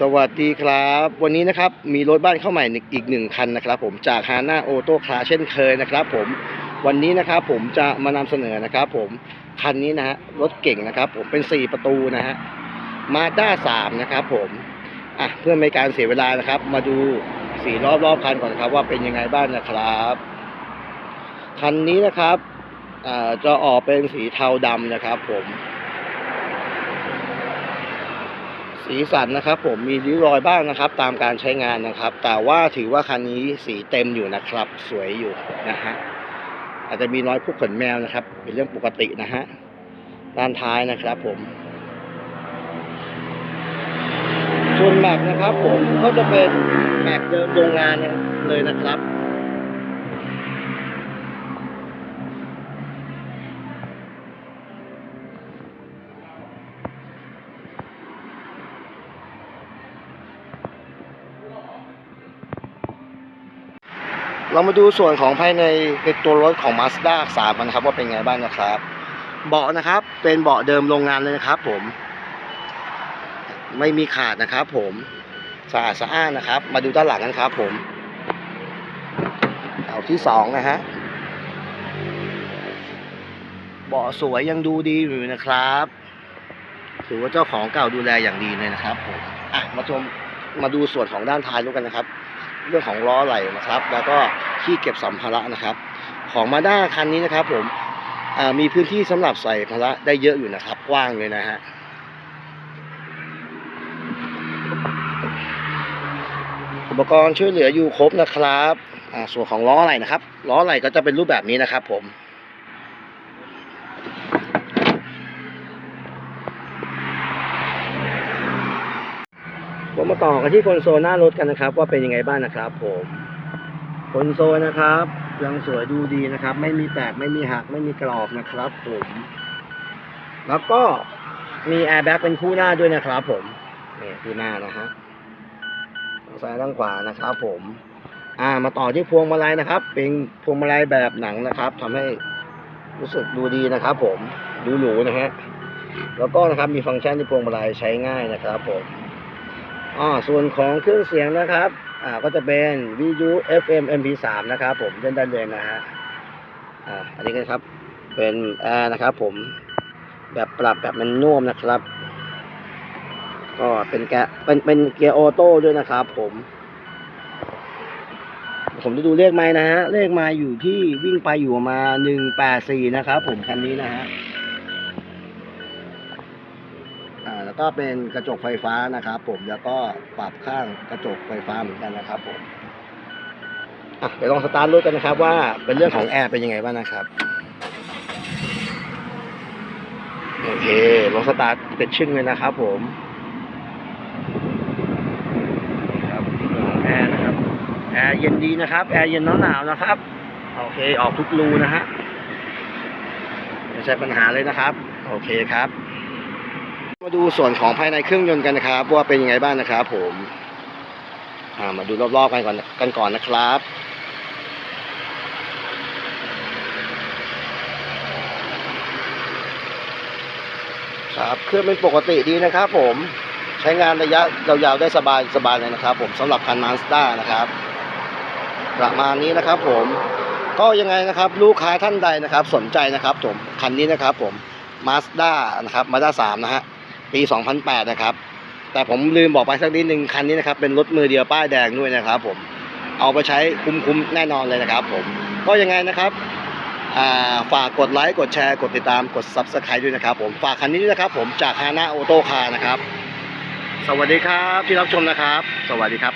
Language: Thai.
สวัสดีครับ วันนี้นะครับมีรถบ้านเข้าใหม่อีกหนึ่งคันนะครับ ผมจากฮาน่าโอโต้คลาเช่นเคยนะครับ ผมวันนี้นะครับผมจะมานำเสนอนะครับ ผมคันนี้นะฮะรถเก่งนะครับ ผมเป็น 4 ประตูนะฮะมาด้าสามนะครับ ผมอะเพื่อไม่การเสียเวลานะครับ มาดูสีรอบรอบคันก่อนครับ ว่าเป็นยังไงบ้างนะครับคันนี้นะครับอ่าจะออกเป็นสีเทาดำนะครับ ผม สีสันนะครับ ผมมีริ้วรอยบ้างนะครับ ตามการใช้งานนะครับ แต่ว่าถือว่าคันนี้สีเต็มอยู่นะครับ สวยอยู่นะฮะอาจจะมีรอยพุกขนแมวนะครับ เป็นเรื่องปกตินะฮะด้านท้ายนะครับผม ส่วนแม็กนะครับ ผมก็จะเป็นแม็กเดิมโรงงานเลยนะครับ เรามาดูส่วนของภายในในตัวรถของ Mazda 3กันะครับว่าเป็นไงบ้างนะครับ เบาะนะครับเป็นเบาะเดิมโรงงานเลยนะครับ ผม ไม่มีขาดนะครับ ผมสะอาดสะอ้านนะครับ มาดูด้านหลังกันครับ ผมเอาที่สองนะฮะเบาะสวยยังดูดีอยู่นะครับถือว่าเจ้าของเก่าดูแลอย่างดีเลยนะครับผมอะมาชมมาดูส่วนของด้านท้ายด้วยกันนะครับ เรื่องของล้อไหล่นะครับ แล้วก็ที่เก็บสัมภาระนะครับ ของมาด้าคันนี้นะครับ ผมมีพื้นที่สำหรับใส่ภาระได้เยอะอยู่นะครับ กว้างเลยนะฮะอุปกรณ์ช่วยเหลืออยู่ครบนะครับส่วนของล้อไหล่นะครับล้อไหล่ก็จะเป็นรูปแบบนี้นะครับ ผม เรามาต่อกันที่คอนโซลหน้ารถกันนะครับ ว่าเป็นยังไงบ้างนะครับ ผมคอนโซลนะครับ ยังสวยดูดีนะครับ ไม่มีแตกไม่มีหักไม่มีกรอบนะครับ ผม แล้วก็มีแอร์แบ็กเป็นคู่หน้าด้วยนะครับ ผมนี่คู่หน้านะฮะซ้ายทางขวานะครับ ผม อ่า มาต่อที่พวงมาลัยนะครับ เป็นพวงมาลัยแบบหนังนะครับทำให้รู้สึกดูดีนะครับ ผมดูหรูนะฮะแล้วก็นะครับมีฟังก์ชันที่พวงมาลัยใช้ง่ายนะครับ ผม อ่าส่วนของเครื่องเสียงนะครับอ่าก็จะเป็น VU FM MP3 นะครับผมเล่นได้เลยนะฮะอ่าอันนี้ก็ครับเป็นแอร์นะครับ ผมแบบปรับแบบมันนุ่มนะครับ ก็เป็นแกเป็นเป็นเกียร์ออโต้ด้วยนะครับ ผม ผมจะดูเลขไม้นะฮะเลขไม้อยู่ที่วิ่งไปอยู่มาหนึ่งแปดสี่นะครับ ผมคันนี้นะฮะ อ่า แล้วก็เป็นกระจกไฟฟ้านะครับผมแล้วก็ปรับข้างกระจกไฟฟ้าเหมือนกันนะครับผมอะเดี๋ยวลองสตาร์ทรถกันนะครับ ว่าเป็นเรื่องของแอร์เป็นยังไงบ้างนะครับโอเคลองสตาร์ทเป็นชึ่งเลยนะครับ ผมนี่ครับเรื่องของแอร์นะครับแอร์เย็นดีนะครับ แอร์เย็นหนาวๆนะครับ โอเคออกทุกรูนะฮะไม่ใช่ปัญหาเลยนะครับ โอเคครับ มาดูส่วนของภายในเครื่องยนต์กันนะครับ ว่าเป็นยังไงบ้างนะครับ ผมมาดูรอบๆกันก่อนกันก่อนนะครับครับเครื่องเป็นปกติดีนะครับผมใช้งานระยะยาวๆได้สบายสบายเลยนะครับ ผมสำหรับคันมาสด้านะครับ ประมาณนี้นะครับ ผมก็ยังไงนะครับ ลูกค้าท่านใดนะครับ สนใจนะครับ ผมคันนี้นะครับ ผมมาสด้านะครับมาด้าสามนะฮะ ปี 2008 นะครับ แต่ผมลืมบอกไปสักนิดหนึ่งคันนี้นะครับ เป็นรถมือเดียวป้ายแดงด้วยนะครับผมเอาไปใช้คุ้มๆแน่นอนเลยนะครับผมก็ยังไงนะครับาฝากกดไลค์กดแชร์กดติดตามกด Subscribe ด้วยนะครับผมฝากคันนี้ด้วยนะครับผมจากฮาน่าออโต้คาร์นะครับ สวัสดีครับที่รับชมนะครับ สวัสดีครับ